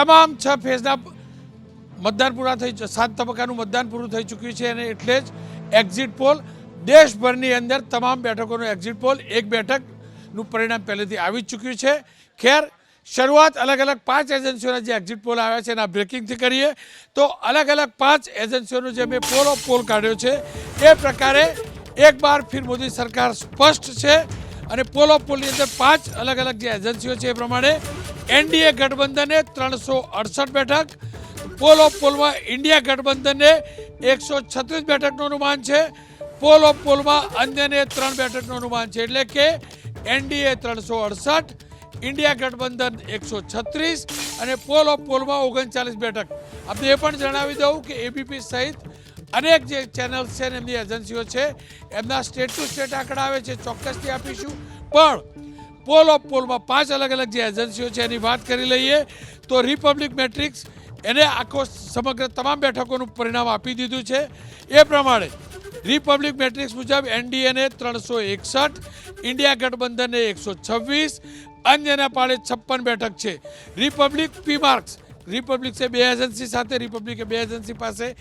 તમામ છ ફેઝના મતદાન પૂરા થઈ સાત તબક્કાનું મતદાન પૂરું થઈ ચૂક્યું છે અને એટલે જ એક્ઝિટ પોલ દેશભરની અંદર તમામ બેઠકોનો એક્ઝિટ પોલ એક બેઠકનું પરિણામ પહેલેથી આવી ચૂક્યું છે. ખેર, શરૂઆત અલગ અલગ પાંચ એજન્સીઓના જે એક્ઝિટ પોલ આવ્યા છે એના બ્રેકિંગથી કરીએ. તો અલગ અલગ પાંચ એજન્સીઓનો જે મેં પોલ ઓફ પોલ કાઢ્યો છે, એ પ્રકારે એક બાર ફિર મોદી સરકાર સ્પષ્ટ છે. અને પોલ પોલની અંદર પાંચ અલગ અલગ જે એજન્સીઓ છે એ પ્રમાણે એનડીએ ગઠબંધને ત્રણસો અડસઠ બેઠક પોલ ઓફ પોલમાં ઇન્ડિયા ગઠબંધનને એકસો છત્રીસ બેઠકનું અનુમાન છે પોલ ઓફ પોલમાં અન્યને ત્રણ બેઠકનું અનુમાન છે. એટલે કે એનડીએ ત્રણસો અડસઠ ઇન્ડિયા ગઠબંધન એકસો છત્રીસ અને પોલ ઓફ પોલમાં ઓગણચાલીસ બેઠક. આપણે એ પણ જણાવી દઉં કે એબીપી સહિત અનેક જે ચેનલ્સ છે ને એમની એજન્સીઓ છે, એમના સ્ટેટ ટુ સ્ટેટ આંકડા આવે છે, ચોક્કસથી આપીશું. પણ પોલ ઓફ પોલમાં પાંચ અલગ અલગ જે એજન્સીઓ છે એની વાત કરી લઈએ, તો રિપબ્લિક મેટ્રિક્સ એને આખો સમગ્ર તમામ બેઠકોનું પરિણામ આપી દીધું છે. એ પ્રમાણે રિપબ્લિક મેટ્રિક્સ મુજબ એનડીએને ત્રણસો એકસઠ ઇન્ડિયા ગઠબંધનને એકસો છવ્વીસ, અન્યના પાડે છપ્પન બેઠક છે. રિપબ્લિક પી માર્ક્સ રિપબ્લિક છે બે એજન્સી સાથે રિપબ્લિકે બે એજન્સી પાસે.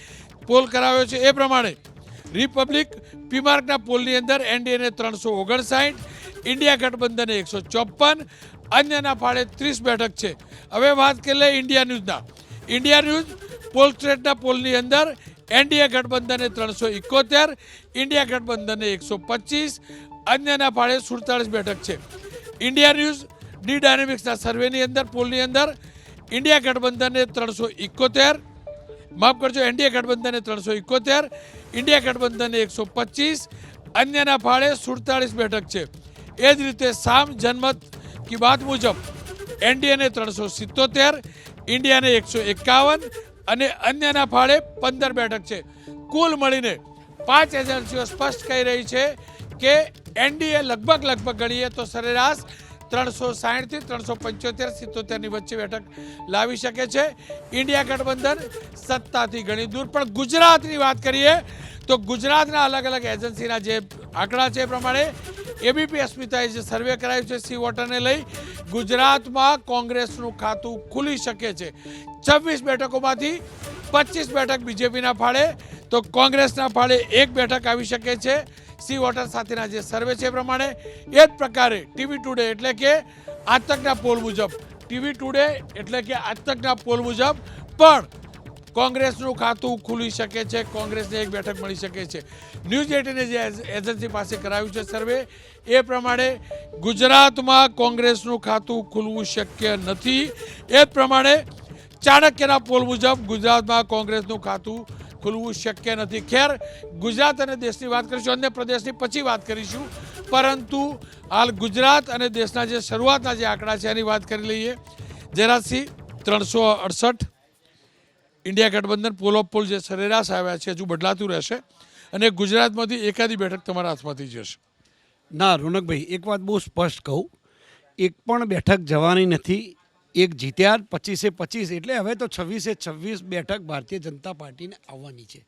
પોલ કરાવ્યો છે એ પ્રમાણે. રિપબ્લિક પી માર્કના પોલની અંદર એનડીએને ત્રણસો ઓગણસાઠ, ઇન્ડિયા ગઠબંધને એકસો ચોપન અન્યના ફાળે ત્રીસ બેઠક છે. હવે વાત કરી લે ઇન્ડિયા ન્યૂઝના. ઇન્ડિયા ન્યૂઝ પોલ સ્ટ્રેટના પોલની અંદર એનડીએ ગઠબંધને ત્રણસો ઇકોતેર ઇન્ડિયા ગઠબંધને એકસો પચીસ, અન્યના ફાળે સુડતાળીસ બેઠક છે. ઇન્ડિયા ન્યૂઝ ડી ડાયનેમિક્સના સર્વેની અંદર, પોલની અંદર ઇન્ડિયા ગઠબંધને ત્રણસો ઇકોતેર માફ કરજો, એનડીએ ગઠબંધને ત્રણસો ઇકોતેર ઇન્ડિયા ગઠબંધનને એકસો પચીસ, અન્યના ફાળે સુડતાલીસ બેઠક છે. એ જ રીતે સામ જનમત કી બાત મુજબ એનડીએને ત્રણસો સિત્તોતેર, ઇન્ડિયાને એકસો એકાવન અને અન્યના ફાળે પંદર બેઠક છે. કુલ મળીને પાંચ એજન્સીઓ સ્પષ્ટ કહી રહી છે કે એનડીએ લગભગ લગભગ ગણીએ તો સરેરાશ ત્રણસો સાહીઠથી ત્રણસો પંચોતેર સિત્તોતેરની વચ્ચે બેઠક લાવી શકે છે. ઇન્ડિયા ગઠબંધન સત્તાથી ઘણી દૂર. પણ ગુજરાતની વાત કરીએ તો ગુજરાતના અલગ અલગ એજન્સીના જે આંકડા છે એ પ્રમાણે એબીપી અસ્મિતાએ જે સર્વે કરાયું છે સી વોટરને લઈ, ગુજરાતમાં કોંગ્રેસનું ખાતું ખુલી શકે છે. છવ્વીસ બેઠકોમાંથી પચીસ બેઠક બીજેપીના ફાળે તો કોંગ્રેસના ફાળે એક બેઠક આવી શકે છે. સી વોટર સાથેના જે સર્વે છે પ્રમાણે એ જ પ્રકારે ટીવી ટુડે એટલે કે આજતકના પોલ મુજબ. ટીવી ટુડે એટલે કે આજતકના પોલ મુજબ પણ કોંગ્રેસનું ખાતું ખુલી શકે છે, કોંગ્રેસને એક બેઠક મળી શકે છે. ન્યૂઝ એટીને જે એજન્સી પાસે કરાવ્યું છે સર્વે, એ પ્રમાણે ગુજરાતમાં કોંગ્રેસનું ખાતું ખુલવું શક્ય નથી. એ જ પ્રમાણે ચાણક્યના પોલ મુજબ ગુજરાતમાં કોંગ્રેસનું ખાતું ખુલવું શક્ય નથી. ખેર, ગુજરાત અને દેશની વાત કરીશું, અન્ય પ્રદેશની પછી વાત કરીશું. પરંતુ હાલ ગુજરાત અને દેશના જે શરૂઆતના જે આંકડા છે, એની વાત કરી લઈએ. જેનાથી ત્રણસો અડસઠ, ઇન્ડિયા ગઠબંધન, પોલ ઓફ પોલ જે સરેરાશ આવ્યા છે, હજુ બદલાતું રહેશે. અને ગુજરાતમાંથી એકાદી બેઠક તમારા હાથમાંથી જશે. ના, રોનકભાઈ, એક વાત બહુ સ્પષ્ટ કહું. એક પણ બેઠક જવાની નથી. એક જીત્યા પચીસે પચીસ, એટલે હવે તો છવ્વીસે છવ્વીસ બેઠક ભારતીય જનતા પાર્ટીને આવવાની છે.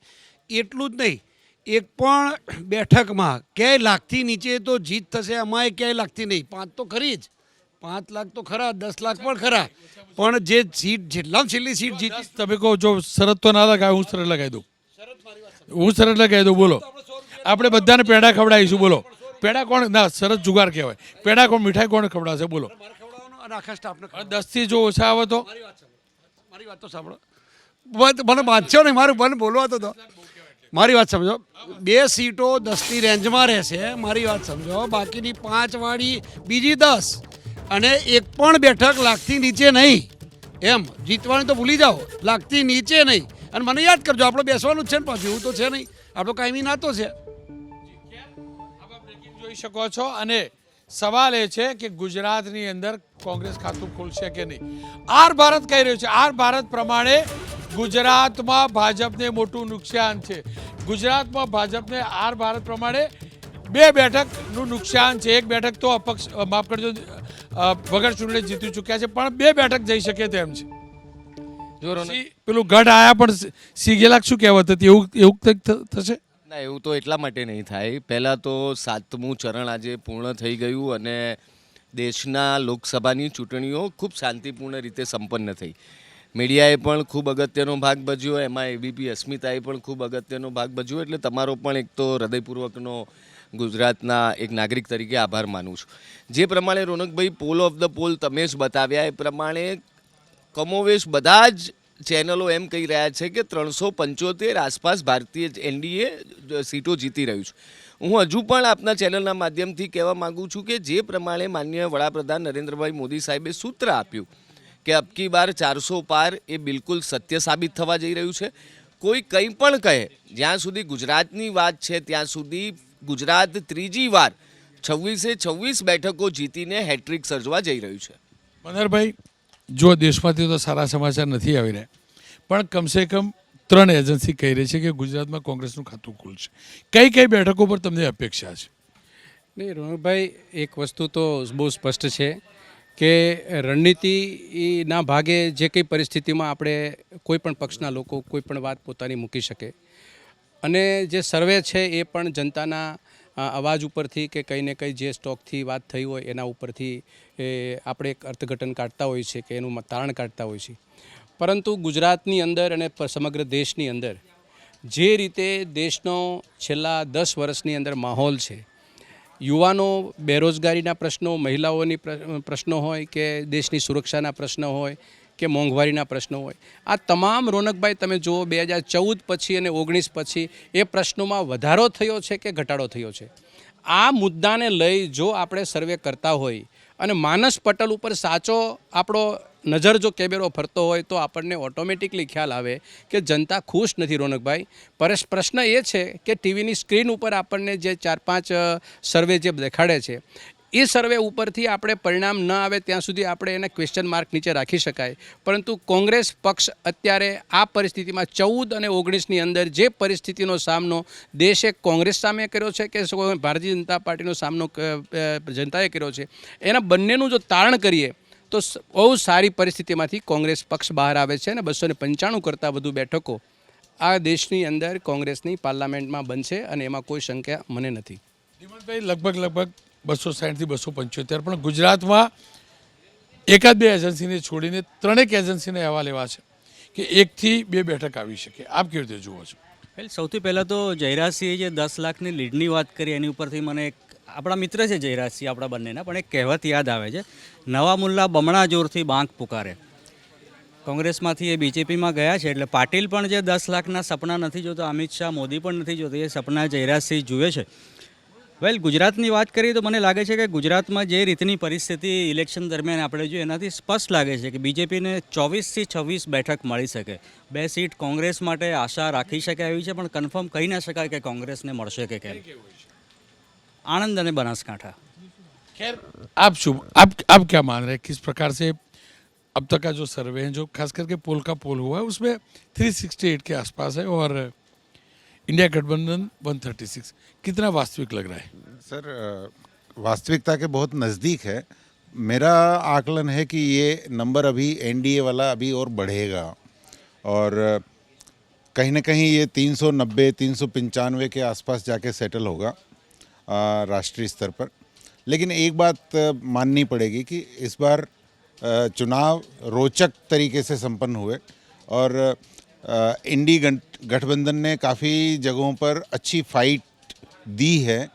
એટલું જ નહીં, એક પણ બેઠકમાં ક્યાંય લાખથી નીચે તો જીત થશે અમારે ક્યાંય લાગતી નહીં. પાંચ તો ખરી જ. પાંચ લાખ તો ખરા, દસ લાખ પણ ખરા. પણ જે સીટ જેટલા છેલ્લી સીટ જીત તમે કહો, જો શરત તો ના લગાવે, હું શરત લગાવી દઉં. હું શરત લગાવી દઉં, બોલો. આપણે બધાને પેડા ખવડાવીશું, બોલો. પેડા કોણ ના શરત જુગાર કહેવાય. પેડા કોણ, મીઠાઈ કોણ ખવડાવશે, બોલો. અને આખા સ્ટાફને દસ દસથી જો ઓછા આવે તો? મારી વાત તો સાંભળો. મને બાંધશો નહીં મારું મન બોલવા તો મારી વાત સમજો. બે સીટો દસની રેન્જમાં રહેશે મારી વાત સમજો. બાકીની પાંચ વાળી બીજી દસ. અને એક પણ બેઠક લાખથી નીચે નહીં. એમ. જીતવાની તો ભૂલી જાઓ. લાખથી નીચે નહીં. અને મને યાદ કરજો આપણે બેસવાનું જ છે ને પાછું. એવું તો છે નહીં. આપણો કાયમી નાતો છે. જોઈ શકો છો. અને સવાલ એ છે કે ગુજરાતની અંદર કોંગ્રેસ ખાતું ખુલશે કે નહીં? આર ભારત કહી રહ્યું છે. આર ભારત પ્રમાણે ગુજરાતમાં ભાજપને મોટું નુકસાન છે. ગુજરાતમાં ભાજપને આર ભારત પ્રમાણે બે બેઠકનું નુકસાન છે. એક બેઠક તો અપક્ષ માફ કરજો વગર ચૂંટણી જીતી ચૂક્યા છે પણ બે બેઠક જઈ શકે તેમ છે. પેલું ગઢ આયા પણ સી- સી શું કહેવત હતી? એવું એવું કંઈક થશે? ના, એવું તો એટલા માટે નહીં થાય. પહેલાં તો સાતમું ચરણ આજે પૂર્ણ થઈ ગયું અને દેશના લોકસભાની ચૂંટણીઓ ખૂબ શાંતિપૂર્ણ રીતે સંપન્ન થઈ. મીડિયાએ પણ ખૂબ અગત્યનો ભાગ ભજ્યો, એમાં એબીપી અસ્મિતાએ પણ ખૂબ અગત્યનો ભાગ ભજ્યો, એટલે તમારો પણ એક તો હૃદયપૂર્વકનો ગુજરાતના એક નાગરિક તરીકે આભાર માનું છું. જે પ્રમાણે રોનકભાઈ પોલ ઓફ ધ પોલ તમે જ બતાવ્યા, એ પ્રમાણે કમોવેશ બધા જ ચેનલો એમ કહી રહ્યા છે કે ત્રણસો પંચોતેર આસપાસ ભારતીય એનડીએ સીટો જીતી રહ્યું છે. હું હજુ પણ આપના ચેનલના માધ્યમથી કહેવા માગું છું કે જે પ્રમાણે માન્ય વડાપ્રધાન નરેન્દ્રભાઈ મોદી સાહેબે સૂત્ર આપ્યું કે અબકી બાર ચારસો પાર એ બિલકુલ સત્ય સાબિત થવા જઈ રહ્યું છે. કોઈ કંઈ પણ કહે, જ્યાં સુધી ગુજરાતની વાત છે, ત્યાં સુધી ગુજરાત ત્રીજી વાર છવ્વીસે છવ્વીસ બેઠકો જીતીને હેટ્રિક સર્જવા જઈ રહ્યું છે. મનહરભાઈ જો દેશમાંથી તો સારા સમાચાર નથી આવી રહ્યા. પણ કમસે કમ ત્રણ એજન્સી કહી રહી છે કે ગુજરાતમાં કોંગ્રેસનું ખાતું ખુલશે કઈ કઈ બેઠકો પર તમને અપેક્ષા છે? નહીં રોનકભાઈ એક વસ્તુ તો બહુ સ્પષ્ટ છે કે રણનીતિના ભાગે જે કંઈ પરિસ્થિતિમાં આપણે કોઈ પણ પક્ષના લોકો કોઈ પણ વાત પોતાની મૂકી શકે. અને જે સર્વે છે એ પણ જનતાના અવાજ ઉપરથી કે કંઈ ને કંઈ જે સ્ટોકથી વાત થઈ હોય એના ઉપરથી એ આપણે એક અર્થઘટન કાઢતા હોઈએ છીએ કે એનું તારણ કાઢતા હોઈએ છીએ પરંતુ ગુજરાતની અંદર અને સમગ્ર દેશની અંદર જે રીતે દેશનો છેલ્લા દસ વર્ષની અંદર માહોલ છે, યુવાનો બેરોજગારીના પ્રશ્નો, મહિલાઓની પ્રશ્નો હોય કે દેશની સુરક્ષાના પ્રશ્નો હોય કે મોંઘવારીના પ્રશ્નો હોય, આ તમામ રોનકભાઈ તમે જુઓ બે હજાર ચૌદ પછી અને ઓગણીસ પછી એ પ્રશ્નોમાં વધારો થયો છે કે ઘટાડો થયો છે? આ મુદ્દાને લઈ જો આપણે સર્વે કરતા હોય અને માનસ પટલ ઉપર સાચો આપણો નજર જો કેમેરો ફરતો હોય તો આપણને ઓટોમેટિકલી ખ્યાલ આવે કે જનતા ખુશ નથી, રોનકભાઈ. પરસ પ્રશ્ન એ છે કે ટીવીની સ્ક્રીન ઉપર આપણને જે ચાર પાંચ સર્વે જે દેખાડે છે એ સર્વે ઉપરથી આપણે પરિણામ ન આવે ત્યાં સુધી આપણે એને ક્વેશ્ચન માર્ક નીચે રાખી શકાય. પરંતુ કોંગ્રેસ પક્ષ અત્યારે આ પરિસ્થિતિમાં ચૌદ અને ઓગણીસની અંદર જે પરિસ્થિતિનો સામનો દેશે કોંગ્રેસ સામે કર્યો છે કે ભારતીય જનતા પાર્ટીનો સામનો જનતાએ કર્યો છે, એના બંનેનું જો તારણ કરીએ, તો બહુ સારી પરિસ્થિતિમાંથી કોંગ્રેસ પક્ષ બહાર આવે છે અને બસો પંચાણું કરતાં વધુ બેઠકો આ દેશની અંદર કોંગ્રેસની પાર્લામેન્ટમાં બનશે અને એમાં કોઈ શંકા મને નથી. ધીમનભાઈ, લગભગ લગભગ બસો સાઠથી બસો પંચોતેર. પણ ગુજરાતમાં એકાદ બે એજન્સીને છોડીને ત્રણેક એજન્સીને અહેવાલ એવા છે કે એકથી બે બેઠક આવી શકે. આપ કેવી રીતે જુઓ છો? સૌથી પહેલાં તો જયરાજસિંહે જે દસ લાખની લીડની વાત કરી, એની ઉપરથી મને એક આપણા મિત્ર છે જયરાજસિંહ, આપણા બંનેના, પણ એક કહેવત યાદ આવે છે, નવા મુલ્લા બમણા જોરથી બાંક પુકારે. કોંગ્રેસમાંથી એ બીજેપીમાં ગયા છે, એટલે પાટીલ પણ જે દસ લાખના સપના નથી જોતો, અમિત શાહ, મોદી પણ નથી જોતો, એ સપના જયરાજસિંહ જુએ છે. વેલ ગુજરાતની વાત કરીએ તો મને લાગે છે કે ગુજરાતમાં જે રીતની પરિસ્થિતિ ઇલેક્શન દરમિયાન આપણે જોઈએ એનાથી સ્પષ્ટ લાગે છે કે બીજેપીને ચોવીસથી છવ્વીસ બેઠક મળી શકે બે સીટ કોંગ્રેસ માટે આશા રાખી શકે એવી છે પણ કન્ફર્મ કહી ના શકાય કે કોંગ્રેસને મળશે કે કેમ આણંદ અને બનાસકાંઠા खैर आप शुभ आप आप क्या मान रहे हैं किस प्रकार से अब तक का जो सर्वे है जो खास करके पोल का पोल हुआ है उसमें 368 के आसपास है और इंडिया गठबंधन 136 कितना वास्तविक लग रहा है? सर वास्तविकता के बहुत नज़दीक है। मेरा आकलन है कि ये नंबर अभी एनडीए वाला अभी और बढ़ेगा। और कहीं ना कहीं ये 390 395 के आसपास जाके सेटल होगा राष्ट्रीय स्तर पर। लेकिन एक बात माननी पड़ेगी कि इस बार चुनाव रोचक तरीके से संपन्न हुए। और इंडी गठ- गठबंधन ने काफ़ी जगहों पर अच्छी फाइट दी है।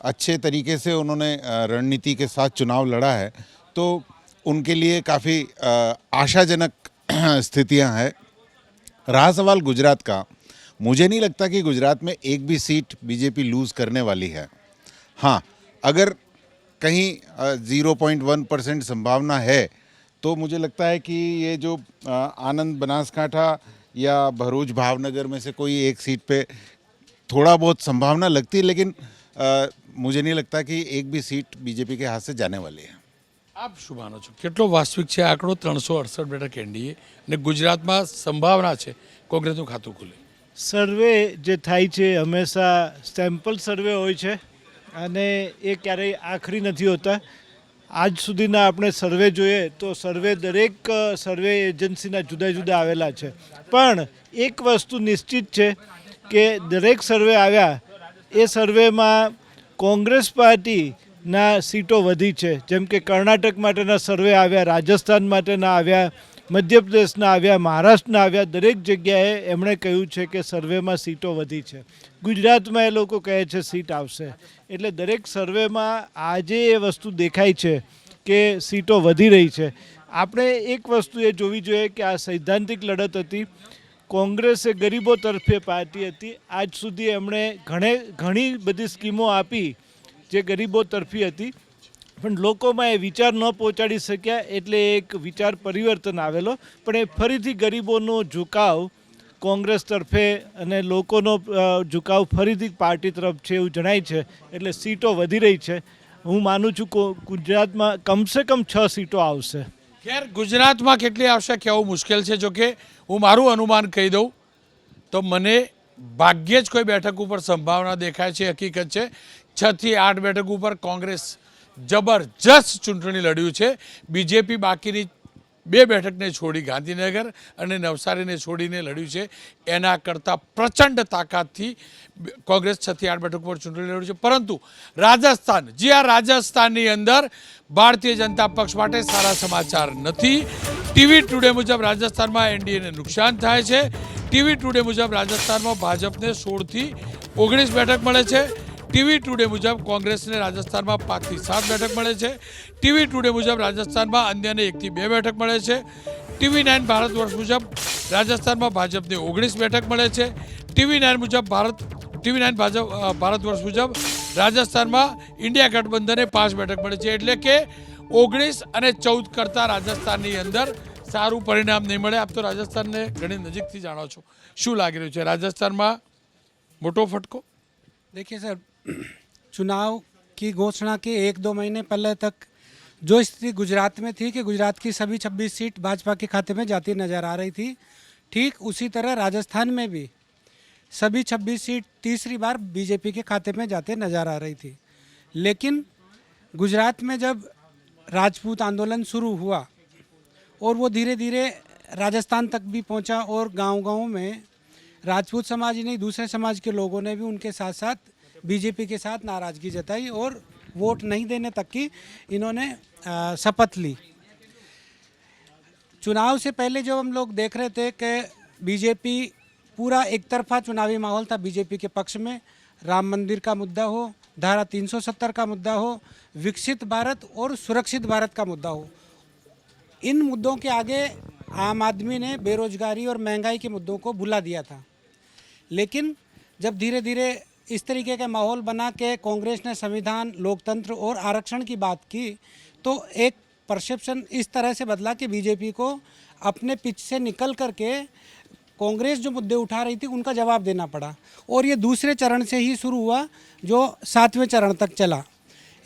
अच्छे तरीके से उन्होंने रणनीति के साथ चुनाव लड़ा है। तो उनके लिए काफ़ी आशाजनक स्थितियाँ हैं। रहा सवाल गुजरात का, मुझे नहीं लगता कि गुजरात में एक भी सीट बीजेपी लूज़ करने वाली है। हाँ अगर कहीं ज़ीरो पॉइंट वन परसेंट संभावना है तो मुझे लगता है कि ये जो आनंद बनासकांठा या भरूच भावनगर में से कोई एक सीट पे थोड़ा बहुत संभावना लगती है लेकिन अ, मुझे नहीं लगता कि एक भी सीट बीजेपी के हाथ से जाने वाली है આપ શું માનો છો કેટલો વાસ્તવિક છે આ આંકડો ત્રણસો અડસઠ બેઠક એનડીએ અને ગુજરાતમાં સંભાવના છે કોંગ્રેસનું ખાતું ખુલે સર્વે જે થાય છે હંમેશા સેમ્પલ સર્વે હોય છે અને એ ક્યારેય આખરી નથી હોતા આજ સુધીના આપણે સર્વે જોઈએ તો સર્વે દરેક સર્વે એજન્સીના જુદા જુદા આવેલા છે. પણ એક વસ્તુ નિશ્ચિત છે કે દરેક સર્વે આવ્યા, એ સર્વેમાં કોંગ્રેસ પાર્ટીના સીટો વધી છે. જેમ કે કર્ણાટક માટેના સર્વે આવ્યા, રાજસ્થાન માટેના આવ્યા મધ્યપ્રદેશના આવ્યા, મહારાષ્ટ્રના આવ્યા, દરેક જગ્યાએ એમણે કહ્યું છે કે સર્વેમાં સીટો વધી છે. ગુજરાતમાં એ લોકો કહે છે સીટ આવશે. એટલે દરેક સર્વેમાં આજે એ વસ્તુ દેખાય છે કે સીટો વધી રહી છે. આપણે એક વસ્તુ એ જોવી જોઈએ કે આ સૈદ્ધાંતિક લડત હતી. કોંગ્રેસે ગરીબો તરફે પાર્ટી હતી. આજ સુધી એમણે ઘણે ઘણી બધી સ્કીમો આપી જે ગરીબો તરફી હતી. પણ લોકોમાં એ વિચાર ન પહોંચાડી શક્યા એટલે એક વિચાર પરિવર્તન આવેલો. પણ એ ફરીથી ગરીબોનો ઝુકાવ કોંગ્રેસ તરફે અને લોકોનો ઝુકાવ ફરીથી પાર્ટી તરફ છે એવું જણાય છે, એટલે સીટો વધી રહી છે. હું માનું છું ગુજરાતમાં કમસે કમ છ સીટો આવશે. ખેર, ગુજરાતમાં કેટલી આવશે કહેવું મુશ્કેલ છે? જોકે હું મારું અનુમાન કહી દઉં, તો મને ભાગ્યે જ કોઈ બેઠક ઉપર સંભાવના દેખાય છે, હકીકત છે. છથી આઠ બેઠક ઉપર કોંગ્રેસ જબરજસ્ત ચૂંટણી લડ્યું છે. બીજેપી બાકીની બે બેઠકને છોડી ગાંધીનગર અને નવસારીને છોડીને લડ્યું છે. એના કરતાં પ્રચંડ તાકાતથી કોંગ્રેસ છથી આઠ બેઠક પર ચૂંટણી લડ્યું છે. પરંતુ રાજસ્થાન, જે આ રાજસ્થાનની અંદર ભારતીય જનતા પક્ષ માટે સારા સમાચાર નથી. ટીવી ટુડે મુજબ રાજસ્થાનમાં એનડીએને નુકસાન થાય છે. ટીવી ટુડે મુજબ રાજસ્થાનમાં ભાજપને સોળથી ઓગણીસ બેઠક મળે છે. ટીવી ટુડે મુજબ કોંગ્રેસને રાજસ્થાનમાં પાંચથી સાત બેઠક મળે છે. ટીવી ટુડે મુજબ રાજસ્થાનમાં અન્યને એકથી બે બેઠક મળે છે. ટીવી નાઇન ભારત વર્ષ મુજબ રાજસ્થાનમાં ભાજપને ઓગણીસ બેઠક મળે છે. ટીવી નાઇન મુજબ ભારત, ટીવી નાઇન ભાજપ ભારત વર્ષ મુજબ રાજસ્થાનમાં ઇન્ડિયા ગઠબંધને પાંચ બેઠક મળે છે. એટલે કે ઓગણીસ અને ચૌદ કરતાં રાજસ્થાનની અંદર સારું પરિણામ નહીં મળે. આપ તો રાજસ્થાનને ઘણી નજીકથી જાણો છો. શું લાગી રહ્યું છે? રાજસ્થાનમાં મોટો ફટકો? દેખીએ સર चुनाव की घोषणा के एक दो महीने पहले तक जो स्थिति गुजरात में थी कि गुजरात की सभी 26 सीट भाजपा के खाते में जाती नज़र आ रही थी, ठीक उसी तरह राजस्थान में भी सभी 26 सीट तीसरी बार बीजेपी के खाते में जाते नज़र आ रही थी। लेकिन गुजरात में जब राजपूत आंदोलन शुरू हुआ और वो धीरे धीरे राजस्थान तक भी पहुँचा और गांव-गांव में राजपूत समाज ही नहीं, दूसरे समाज के लोगों ने भी उनके साथ साथ बीजेपी के साथ नाराज़गी जताई और वोट नहीं देने तक की इन्होंने शपथ ली। चुनाव से पहले जब हम लोग देख रहे थे कि बीजेपी पूरा एक तरफा चुनावी माहौल था, बीजेपी के पक्ष में, राम मंदिर का मुद्दा हो, धारा 370 का मुद्दा हो, विकसित भारत और सुरक्षित भारत का मुद्दा हो, इन मुद्दों के आगे आम आदमी ने बेरोजगारी और महँगाई के मुद्दों को भुला दिया था। लेकिन जब धीरे धीरे इस तरीके का माहौल बना के कांग्रेस ने संविधान, लोकतंत्र और आरक्षण की बात की तो एक परसेप्शन इस तरह से बदला कि बीजेपी को अपने पिच से निकल करके कांग्रेस जो मुद्दे उठा रही थी, उनका जवाब देना पड़ा। और ये दूसरे चरण से ही शुरू हुआ, जो सातवें चरण तक चला।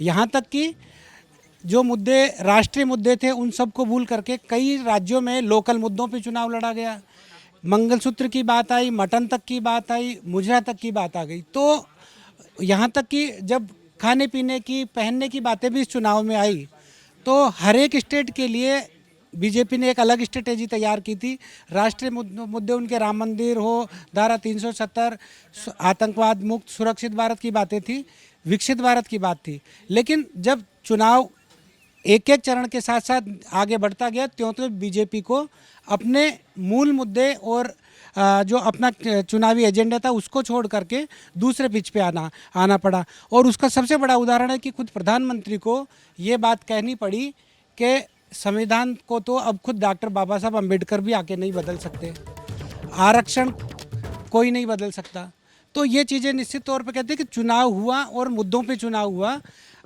यहाँ तक कि जो मुद्दे, राष्ट्रीय मुद्दे थे, उन सबको भूल करके कई राज्यों में लोकल मुद्दों पे चुनाव लड़ा गया। मंगलसूत्र की बात आई, मटन तक की बात आई, मुजरा तक की बात आ गई। तो यहाँ तक कि जब खाने पीने की, पहनने की बातें भी इस चुनाव में आई तो हर एक स्टेट के लिए बीजेपी ने एक अलग स्ट्रेटेजी तैयार की थी। राष्ट्रीय मुद्दे उनके राम मंदिर हो, धारा 370 सु- आतंकवाद मुक्त, सुरक्षित भारत की बातें थी, विकसित भारत की बात थी। लेकिन जब चुनाव एक एक चरण के साथ साथ आगे बढ़ता गया, त्यों त्यों बीजेपी को अपने मूल मुद्दे और जो अपना चुनावी एजेंडा था उसको छोड़ करके दूसरे पिच पे आना आना पड़ा। और उसका सबसे बड़ा उदाहरण है कि खुद प्रधानमंत्री को ये बात कहनी पड़ी कि संविधान को तो अब खुद डॉक्टर बाबा साहब अंबेडकर भी आके नहीं बदल सकते। आरक्षण कोई नहीं बदल सकता। तो ये चीज़ें निश्चित तौर पर कहते हैं कि चुनाव हुआ और मुद्दों पे चुनाव हुआ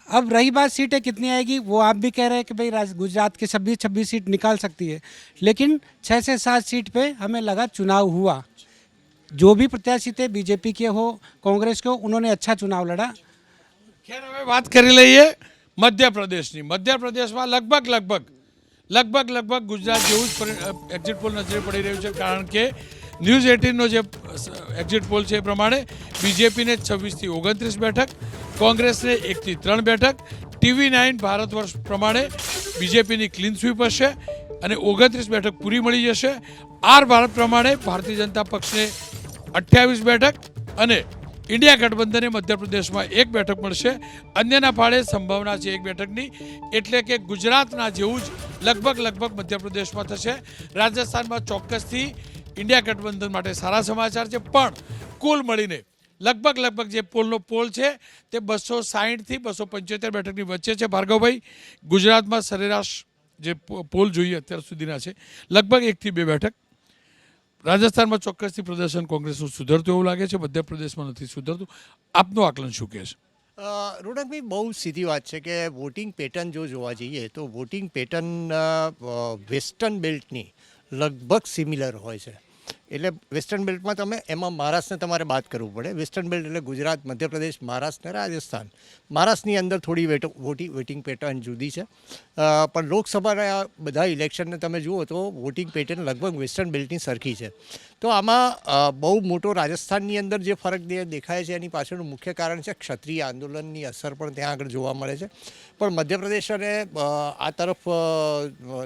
अब रही बात सीटें कितनी आएगी वो आप भी कह रहे हैं कि भाई राज गुजरात की छब्बीस छब्बीस सीट निकाल सकती है लेकिन छः से सात सीट पे हमें लगा चुनाव हुआ जो भी प्रत्याशी थे बीजेपी के हो कांग्रेस के हो उन्होंने अच्छा चुनाव लड़ा ખેર હવે વાત કરી લઈએ મધ્યપ્રદેશની મધ્યપ્રદેશમાં લગભગ લગભગ લગભગ લગભગ ગુજરાત જેવું જ પરિ- એક્ઝિટ પોલ નજરે પડી રહ્યું છે કારણ કે ન્યૂઝ એટીનનો જે એક્ઝિટ પોલ છે એ પ્રમાણે બીજેપીને છવ્વીસથી ઓગણત્રીસ બેઠક કોંગ્રેસને એકથી ત્રણ બેઠક, ટીવી નાઇન ભારત વર્ષ પ્રમાણે બીજેપીની ક્લીન સ્વીપ હશે અને ઓગણત્રીસ બેઠક પૂરી મળી જશે. આર ભારત પ્રમાણે ભારતીય જનતા પક્ષને અઠ્યાવીસ બેઠક અને ઇન્ડિયા ગઠબંધને મધ્યપ્રદેશમાં એક બેઠક મળશે. અન્યના ફાળે સંભાવના છે એક બેઠકની, એટલે કે ગુજરાતના જેવું જ લગભગ લગભગ મધ્યપ્રદેશમાં થશે. રાજસ્થાનમાં ચોક્કસથી ઇન્ડિયા ગઠબંધન માટે સારા સમાચાર છે, પણ કુલ મળીને લગભગ લગભગ જે પોલનો પોલ છે તે બસો સાહીઠથી બસો પંચોતેર બેઠકની વચ્ચે છે. ભાર્ગવભાઈ, ગુજરાતમાં સરેરાશ જે પોલ જોઈએ અત્યાર સુધીના છે, લગભગ એકથી બે બેઠક. રાજસ્થાનમાં ચોક્કસથી પ્રદર્શન કોંગ્રેસનું સુધરતું એવું લાગે છે, મધ્યપ્રદેશમાં નથી સુધરતું. આપનું આકલન શું કહે છે? રોનકભાઈ બહુ સીધી વાત છે કે વોટિંગ પેટર્ન જો જોવા જઈએ તો વોટિંગ પેટર્ન વેસ્ટર્ન બેલ્ટની લગભગ સિમિલર હોય છે. એટલે વેસ્ટર્ન બેલ્ટમાં તમે એમાં મહારાષ્ટ્રને તમારે વાત કરવું પડે. વેસ્ટર્ન બેલ્ટ એટલે ગુજરાત, મધ્યપ્રદેશ, મહારાષ્ટ્ર, રાજસ્થાન. મહારાષ્ટ્રની અંદર થોડી વેટ વોટિંગ વેટિંગ પેટર્ન જુદી છે. પણ લોકસભાના બધા ઇલેક્શનને તમે જુઓ તો વોટિંગ પેટર્ન લગભગ વેસ્ટર્ન બેલ્ટની સરખી છે. તો આમાં બહુ મોટો રાજસ્થાનની અંદર જે ફરક દેખાય છે એની પાછળનું મુખ્ય કારણ છે ક્ષત્રિય આંદોલનની અસર પણ ત્યાં આગળ જોવા મળે છે. પણ મધ્યપ્રદેશ અને આ તરફ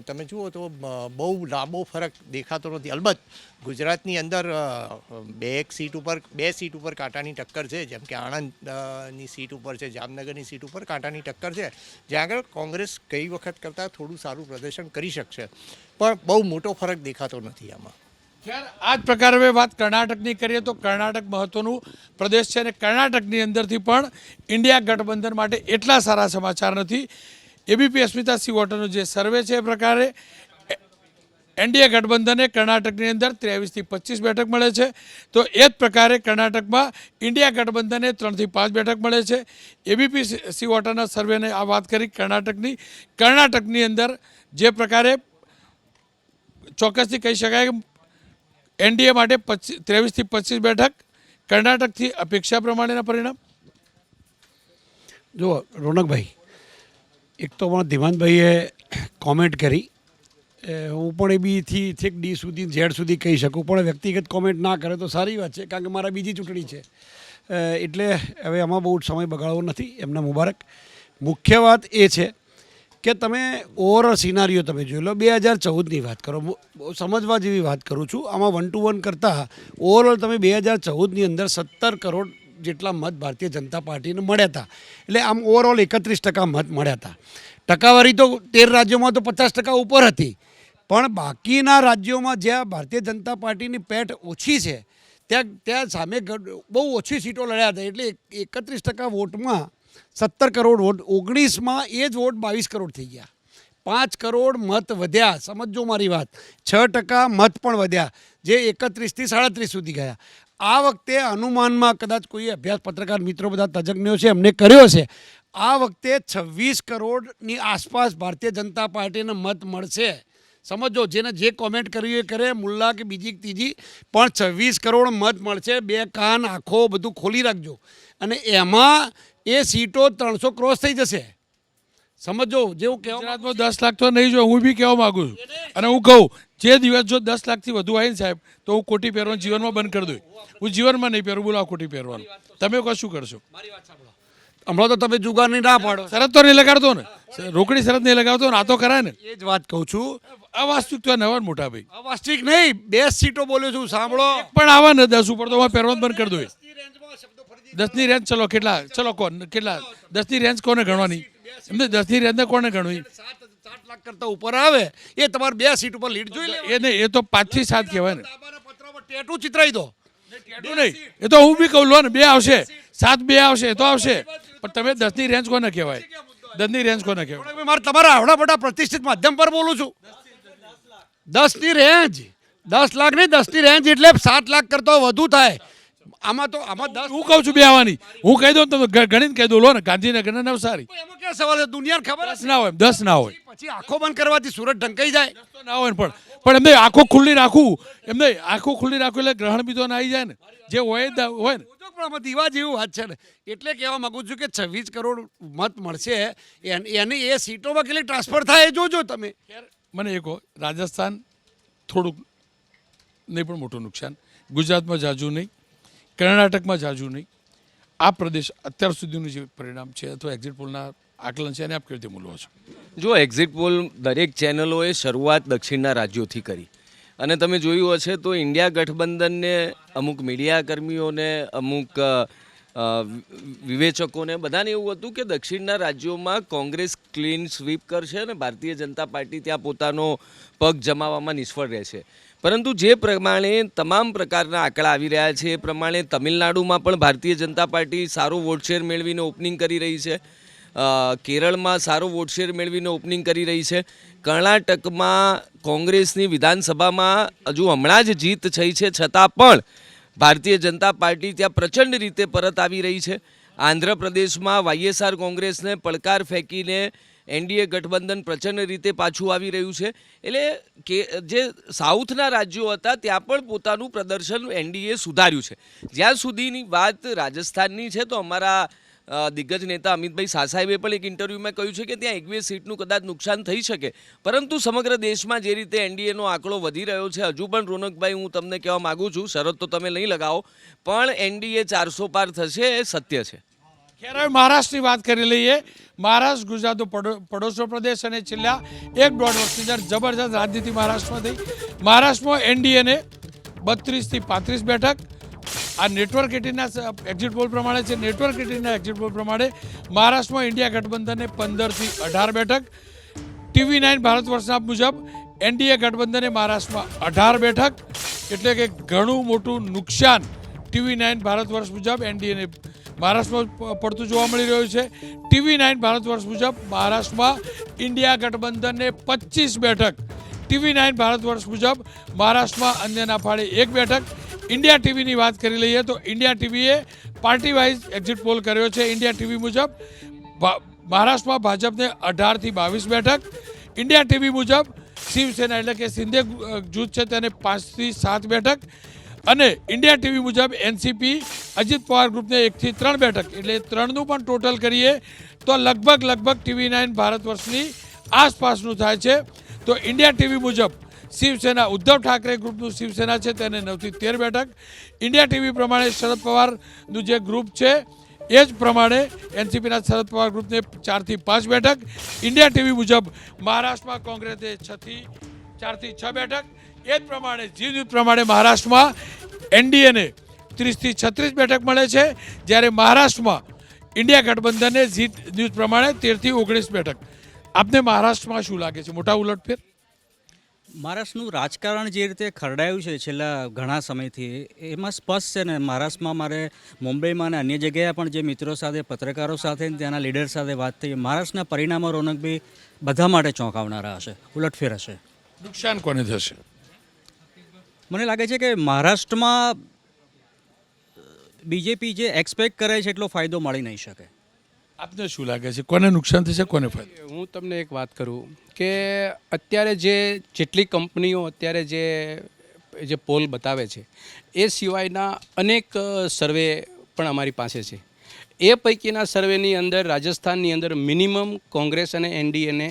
તમે જુઓ તો બહુ લાંબો ફરક દેખાતો નથી. અલબત્ત ગુજરાતની અંદર બે એક સીટ ઉપર, બે સીટ ઉપર કાંટાની ટક્કર છે. જેમ કે આણંદની સીટ ઉપર છે, જામનગરની સીટ ઉપર કાંટાની ટક્કર છે. જ્યાં આગળ કોંગ્રેસ કઈ વખત કરતાં થોડું સારું પ્રદર્શન કરી શકશે. પણ બહુ મોટો ફરક દેખાતો નથી આમાં. આ જ પ્રકારે હવે વાત કર્ણાટકની કરીએ તો કર્ણાટક મહત્વનું પ્રદેશ છે અને કર્ણાટકની અંદરથી પણ ઇન્ડિયા ગઠબંધન માટે એટલા સારા સમાચાર નથી. એબીપી અસ્મિતા સી વોટરનો જે સર્વે છે એ પ્રકારે એનડીએ ગઠબંધને કર્ણાટકની અંદર ત્રેવીસથી પચીસ બેઠક મળે છે. તો એ જ પ્રકારે કર્ણાટકમાં ઇન્ડિયા ગઠબંધને ત્રણથી પાંચ બેઠક મળે છે. એબીપી સી વોટરના સર્વેને આ વાત કરી કર્ણાટકની. કર્ણાટકની અંદર જે પ્રકારે ચોક્કસથી કહી શકાય કે એનડીએ માટે પચીસ ત્રેવીસથી પચીસ બેઠક, કર્ણાટકથી અપેક્ષા પ્રમાણેના પરિણામ. જુઓ, રોનકભાઈ, એક તો પણ ધીમાનભાઈએ કોમેન્ટ કરી હું પણ એ બીથી છેક ડી સુધી ઝેડ સુધી કહી શકું. પણ વ્યક્તિગત કોમેન્ટ ના કરે તો સારી વાત છે, કારણ કે મારા બીજી ચૂંટણી છે. એટલે હવે આમાં બહુ સમય બગાડવો નથી. એમને મુબારક. મુખ્ય વાત એ છે કે તમે ઓવરઓલ સિનારીઓ તમે જોઈ લો. બે હજાર ચૌદની વાત કરો. સમજવા જેવી વાત કરું છું. આમાં વન ટુ વન કરતાં ઓવરઓલ તમે બે હજાર ચૌદની અંદર સત્તર કરોડ જેટલા મત ભારતીય જનતા પાર્ટીને મળ્યા હતા એટલે આમ ઓવરઓલ એકત્રીસ ટકા મત મળ્યા હતા ટકાવારી તો તેર રાજ્યોમાં તો પચાસ ટકા ઉપર હતી. પણ બાકીના રાજ્યોમાં જ્યાં ભારતીય જનતા પાર્ટીની પેઠ ઓછી છે, ત્યાં ત્યાં સામે બહુ ઓછી સીટો લડ્યા હતા, એટલે એકત્રીસ ટકા વોટમાં સત્તર કરોડ વોટ, ઓગણીસમાં એ જ વોટ બાવીસ કરોડ થઈ ગયા. પાંચ કરોડ મત વધ્યા સમજો મારી વાત. છ ટકા મત પણ વધ્યા, જે એકત્રીસથી સાડત્રીસ સુધી ગયા. આ વખતે અનુમાનમાં કદાચ કોઈ અભ્યાસ પત્રકાર મિત્રો બધા તજજ્ઞો છે, એમને કર્યો છે, આ વખતે છવ્વીસ કરોડની આસપાસ ભારતીય જનતા પાર્ટીને મત મળશે. સમજો જેને જે કોમેન્ટ કરવી એ કરે મુલ્લા કે બીજી ત્રીજી પણ છવ્વીસ કરોડ મત મળશે. બે કાન આંખો બધું ખોલી રાખજો. અને એમાં એ સીટો ત્રણસો ક્રોસ થઈ જશે. સમજો જેવું કહેવા ગુજરાતમાં દસ લાખ તો નહીં જો હું બી કહેવા માંગુ છું. અને હું કહું જે દિવસ જો દસ લાખથી વધુ આવીને સાહેબ તો હું કોટી પહેરવાનું જીવનમાં બંધ કરી દઉં. હું જીવનમાં નહીં પહેરું બોલો આ કોટી પહેરવાનું. તમે કહો શું કરશો? હમણાં તો તમે જુગારની ના પાડો. શરત તો નહીં લગાડતો ને. રોકડી શરત નહીં લગાવતો ને આ તો કરાય ને. એ જ વાત કહું છું. આ વાસ્તવિક તો નવા મોટા ભાઈ. અવાસ્તવિક નહીં. બે સીટો બોલ્યો છું સાંભળો. પણ આવા ને દસ ઉપર તો હું પહેરવાનું બંધ કરી દઉં દસની રેન્જ ચલો કેટલા? ચલો કોણ? કેટલા? દસની રેન્જ કોને ગણવાની? એમને દસની રેન્જ કોને ગણવી? સાત લાખ કરતા ઉપર આવે. એ તમારે બે સીટ ઉપર લીડ જોઈ લે એ તો પાંચથી સાત કહેવાય ને. ટેટું ચિતરાઈ દો. એટલું નહીં એ તો હું બી કહું લો ને બે આવશે. સાત બે આવશે એ તો આવશે. પણ તમે દસની રેન્જ કોને કહેવાય? દસની રેન્જ કોને કહેવાય? હવે મારે તમારા આવડા મોટા પ્રતિષ્ઠિત માધ્યમ પર બોલું છું. દસની રેન્જ દસ લાખ નહીં દસની રેન્જ એટલે સાત લાખ કરતા વધુ થાય. આમાં તો આમાં દસ હું કહું છું બે આવવાની. હું કહી દઉં તમે ગણિત કહી દઉં લો ને ગાંધીનગર નવસારી. એમાં ક્યાં સવાલ દુનિયાને ખબર ના હોય દસ ના હોય. પછી આંખો બંધ કરવાથી સુરત ઢંકાઈ જાય. ના હોય પણ પણ એમને આંખો ખુલ્લી રાખવું એમને આંખો ખુલ્લી રાખવું એટલે ગ્રહણ બીજો ના આવી જાય ને. જે હોય હોય ને. પણ દીવા જેવું વાત છે ને. એટલે કહેવા માંગુ છું કે છવ્વીસ કરોડ મત મળશે. એની એ સીટોમાં કેટલી ટ્રાન્સફર થાય એ જોજો તમે. મને એ કહો રાજસ્થાન થોડુંક નહીં, પણ મોટું નુકસાન. ગુજરાતમાં જાજુ નહીં, કર્ણાટકમાં જાજુ નહીં. આ પ્રદેશ અત્યાર સુધીનું જે પરિણામ છે અથવા એક્ઝિટ પોલના આકલન છે એને આપ કેવી રીતે મૂલવો છો? જો એક્ઝિટ પોલ દરેક ચેનલોએ શરૂઆત દક્ષિણના રાજ્યોથી કરી. અને તમે જોયું હશે તો ઇન્ડિયા ગઠબંધનને અમુક મીડિયા કર્મીઓને અમુક વિવેચકોને બધાને એવું હતું કે દક્ષિણના રાજ્યોમાં કોંગ્રેસ ક્લીન સ્વીપ કરશે અને ભારતીય જનતા પાર્ટી ત્યાં પોતાનો પગ જમાવવામાં નિષ્ફળ રહેશે પરંતુ જે પ્રમાણે તમામ પ્રકારના આંકડા આવી રહ્યા છે, એ પ્રમાણે તમિલનાડુમાં પણ ભારતીય જનતા પાર્ટી સારો વોટ શેર મેળવીને ઓપનિંગ કરી રહી છે. કેરળમાં સારો વોટ શેર મેળવીને ઓપનિંગ કરી રહી છે. કર્ણાટકમાં કોંગ્રેસની વિધાનસભામાં હજુ હમણાં જ જીત થઈ છે, છતાં પણ ભારતીય જનતા પાર્ટી ત્યાં પ્રચંડ રીતે પરત આવી રહી છે. આંધ્રપ્રદેશમાં વાયએસઆર કોંગ્રેસને પડકાર ફેંકીને એનડીએ ગઠબંધન પ્રચંડ રીતે પાછું આવી રહ્યું છે. એટલે કે જે સાઉથના રાજ્યો હતા, ત્યાં પણ પોતાનું પ્રદર્શન એનડીએ સુધાર્યું છે. જ્યાં સુધીની વાત રાજસ્થાનની છે, તો અમારા દિગ્ગજ નેતા અમિતભાઈ સાસાહેબે પણ એક ઇન્ટરવ્યૂમાં કહ્યું છે કે ત્યાં એકવીસ સીટનું કદાચ નુકસાન થઈ શકે. પરંતુ સમગ્ર દેશમાં જે રીતે એનડીએનો આંકડો વધી રહ્યો છે, હજુ પણ રોનકભાઈ, હું તમને કહેવા માગું છું, શરત તો તમે નહીં લગાવો, પણ એનડીએ ચારસો પાર થશે એ સત્ય છે. ખેર મહારાષ્ટ્રની વાત કરી લઈએ. મહારાષ્ટ્ર, ગુજરાત પડોશો પ્રદેશ અને છેલ્લા એક દોઢ વર્ષની અંદર જબરજસ્ત રાજનીતિ મહારાષ્ટ્રમાં થઈ મહારાષ્ટ્રમાં એનડીએને બત્રીસથી પાંત્રીસ બેઠક આ નેટવર્ક એટીના એક્ઝિટ પોલ પ્રમાણે છે. નેટવર્ક એટીના એક્ઝિટ પોલ પ્રમાણે મહારાષ્ટ્રમાં ઇન્ડિયા ગઠબંધનને પંદરથી અઢાર બેઠક, ટીવી નાઇન ભારત વર્ષના મુજબ એનડીએ ગઠબંધને મહારાષ્ટ્રમાં અઢાર બેઠક, એટલે કે ઘણું મોટું નુકસાન ટીવી નાઇન ભારત વર્ષ મુજબ એનડીએને મહારાષ્ટ્રમાં પડતું જોવા મળી રહ્યું છે. ટીવી નાઇન ભારત વર્ષ મુજબ મહારાષ્ટ્રમાં ઇન્ડિયા ગઠબંધનને પચીસ બેઠક, ટીવી નાઇન ભારત વર્ષ મુજબ મહારાષ્ટ્રમાં અન્યના ફાળે એક બેઠક ઇન્ડિયા ટીવીની વાત કરી લઈએ તો ઇન્ડિયા ટીવીએ પાર્ટી વાઇઝ એક્ઝિટ પોલ કર્યો છે. ઇન્ડિયા ટીવી મુજબ મહારાષ્ટ્રમાં ભાજપને અઢારથી બાવીસ બેઠક, ઇન્ડિયા ટીવી મુજબ શિવસેના એટલે કે સિંધે જૂથ છે તેને પાંચથી સાત બેઠક અને ઇન્ડિયા ટીવી મુજબ એનસીપી અજીત પવાર ગ્રુપને એકથી ત્રણ બેઠક, એટલે ત્રણનું પણ ટોટલ કરીએ તો લગભગ લગભગ ટીવી નાઇન ભારત વર્ષની આસપાસનું થાય છે. તો ઇન્ડિયા ટીવી મુજબ શિવસેના ઉદ્ધવ ઠાકરે ગ્રુપનું શિવસેના છે, તેને નવથી તેર બેઠક. ઇન્ડિયા ટીવી પ્રમાણે શરદ પવારનું જે ગ્રુપ છે, એ જ પ્રમાણે એનસીપીના શરદ પવાર ગ્રુપને ચારથી પાંચ બેઠક. ઇન્ડિયા ટીવી મુજબ મહારાષ્ટ્રમાં કોંગ્રેસે છથી, ચારથી છ બેઠક. એ જ પ્રમાણે, જી ન્યૂઝ પ્રમાણે મહારાષ્ટ્રમાં એનડીએને ત્રીસથી છત્રીસ બેઠક મળે છે. જ્યારે મહારાષ્ટ્રમાં ઇન્ડિયા ગઠબંધનને જી ન્યૂઝ પ્રમાણે તેરથી ઓગણીસ બેઠક. આપને મહારાષ્ટ્રમાં શું લાગે છે? મોટા ઉલટફેર? મહારાષ્ટ્રનું રાજકારણ જે રીતે ખરડાયું છે છેલ્લા ઘણા સમયથી એમાં સ્પષ્ટ છે ને મહારાષ્ટ્રમાં મારે મુંબઈમાં અને અન્ય જગ્યાએ પણ જે મિત્રો સાથે પત્રકારો સાથે ત્યાંના લીડર સાથે વાત થઈ મહારાષ્ટ્રના પરિણામો રોનકભાઈ બધા માટે ચોંકાવનારા હશે ઉલટફેર હશે. નુકસાન કોને થશે? મને લાગે છે કે મહારાષ્ટ્રમાં બીજેપી જે એક્સપેક્ટ કરે છે એટલો ફાયદો મળી નહીં શકે. આપને શું લાગે છે? કોને નુકસાન થશે, કોને ફાયદો? હું તમને એક વાત કરું કે અત્યારે જે જેટલી કંપનીઓ અત્યારે જે જે પોલ બતાવે છે, એ સિવાયના અનેક સર્વે પણ અમારી પાસે છે. એ પૈકીના સર્વેની અંદર, રાજસ્થાનની અંદર મિનિમમ કોંગ્રેસ અને એનડીએને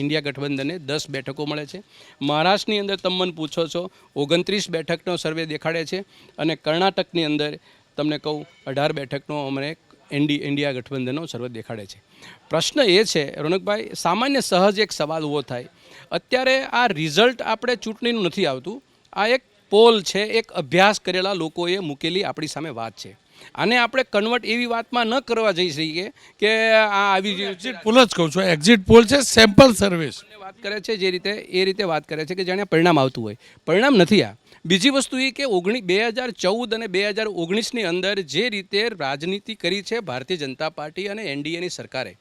ઇન્ડિયા ગઠબંધને દસ બેઠકો મળે છે. મહારાષ્ટ્રની અંદર તમે મને પૂછો છો, ઓગણત્રીસ બેઠકનો સર્વે દેખાડે છે અને કર્ણાટકની અંદર તમને કહું અઢાર બેઠકનો અમને એનડી ઇન્ડિયા ગઠબંધનનો સર્વે દેખાડે છે. પ્રશ્ન એ છે, રોનકભાઈ, સામાન્ય સહજ એક સવાલ ઊભો થાય. અત્યારે આ રિઝલ્ટ આપણે ચૂંટણીનું નથી આવતું. આ એક પોલ છે, એક અભ્યાસ કરેલા લોકોએ મૂકેલી આપણી સામે વાત છે. આને આપણે કન્વર્ટ એવી વાતમાં ન કરવા જઈ શકીએ કે આ આવી એક્ઝિટ પોલ જ કહું છું. એક્ઝિટ પોલ છે સેમ્પલ સર્વિસ વાત કરે છે જે રીતે એ રીતે વાત કરે છે કે જાણે પરિણામ આવતું હોય. પરિણામ નથી આ. બીજી વસ્તુ એ કે ઓગણી બે હજાર ચૌદ અને બે હજાર ઓગણીસની અંદર જે રીતે રાજનીતિ કરી છે ભારતીય જનતા પાર્ટી અને એનડીએની સરકારે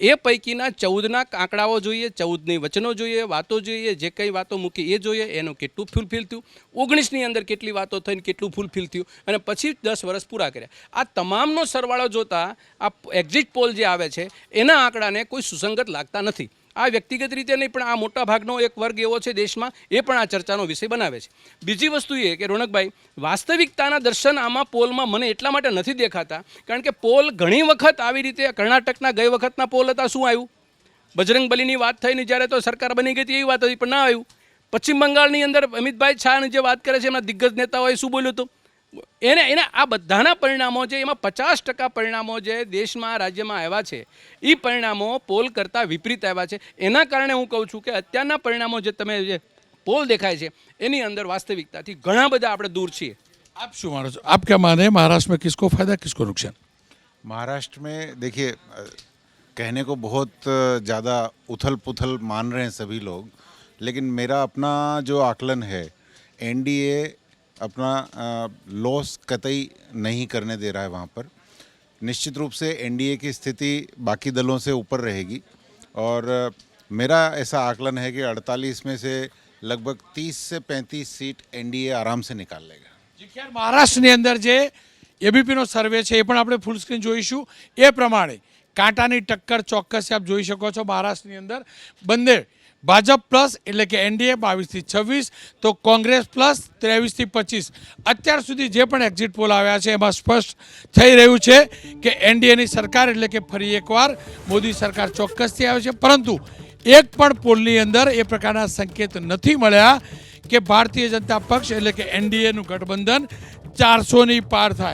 એ પૈકીના ચૌદના આંકડાઓ જોઈએ, ચૌદની વચનો જોઈએ, વાતો જોઈએ, જે કંઈ વાતો મૂકી એ જોઈએ, એનું કેટલું ફૂલફિલ થયું? ઓગણીસની અંદર કેટલી વાતો થઈને કેટલું ફૂલફિલ થયું? અને પછી દસ વર્ષ પૂરા કર્યા. આ તમામનો સરવાળો જોતા આ એક્ઝિટ પોલ જે આવે છે, એના આંકડાને કોઈ સુસંગત લાગતા નથી. આ વ્યક્તિગત રીતે નહીં, પણ આ મોટા ભાગનો એક વર્ગ એવો છે દેશમાં, એ પણ આ ચર્ચાનો વિષય બનાવે છે. બીજી વસ્તુ એ કે રોનકભાઈ, વાસ્તવિકતાના દર્શન આમાં પોલમાં મને એટલા માટે નથી દેખાતા, કારણ કે પોલ ઘણી વખત આવી રીતે કર્ણાટકના ગઈ વખતના પોલ હતા, શું આવ્યું? બજરંગ બલીની વાત થઈને જ્યારે તો સરકાર બની ગઈ હતી, એવી વાત હતી, પણ ના આવ્યું. પશ્ચિમ બંગાળની અંદર અમિતભાઈ શાહની જે વાત કરે છે, એમના દિગ્ગજ નેતાઓએ શું બોલ્યું હતું? એને એને આ બધાના પરિણામો છે એમાં પચાસ ટકા પરિણામો જે દેશમાં રાજ્યમાં આવ્યા છે એ પરિણામો પોલ કરતાં વિપરીત આવ્યા છે એના કારણે હું કહું છું કે અત્યારના પરિણામો જે તમે જે પોલ દેખાય છે એની અંદર વાસ્તવિકતાથી ઘણા બધા આપણે દૂર છીએ आप શું માનો છો आप क्या माने महाराष्ट्र में किसको फायदा किसको नुकसान महाराष्ट्र में देखिए अ, कहने को बहुत अ, ज़्यादा उथल पुथल मान रहे हैं सभी लोग लेकिन मेरा अपना जो आकलन है एनडीए अपना लॉस कतई नहीं करने दे रहा है वहाँ पर निश्चित रूप से एनडीए की स्थिति बाकी दलों से ऊपर रहेगी और अ, मेरा ऐसा आकलन है कि 48 में से लगभग 30 से 35 सीट एनडीए आराम से निकाल लेगा જી ખેર મહારાષ્ટ્રની અંદર જે એબીપીનો સર્વે છે એ પણ આપણે ફૂલ સ્ક્રીન જોઈશું એ પ્રમાણે કાંટાની ટક્કર ચોક્કસ આપ જોઈ શકો છો મહારાષ્ટ્રની અંદર બંને ભાજપ પ્લસ એટલે કે એનડીએ બાવીસથી છવ્વીસ, તો કોંગ્રેસ પ્લસ ત્રેવીસથી પચીસ. અત્યાર સુધી જે પણ એક્ઝિટ પોલ આવ્યા છે, એમાં સ્પષ્ટ થઈ રહ્યું છે કે એનડીએની સરકાર એટલે કે ફરી એકવાર મોદી સરકાર ચોક્કસથી આવે છે. પરંતુ એક પણ પોલની અંદર એ પ્રકારના સંકેત નથી મળ્યા કે ભારતીય જનતા પક્ષ એટલે કે એનડીએનું ગઠબંધન ચારસોની પાર થાય.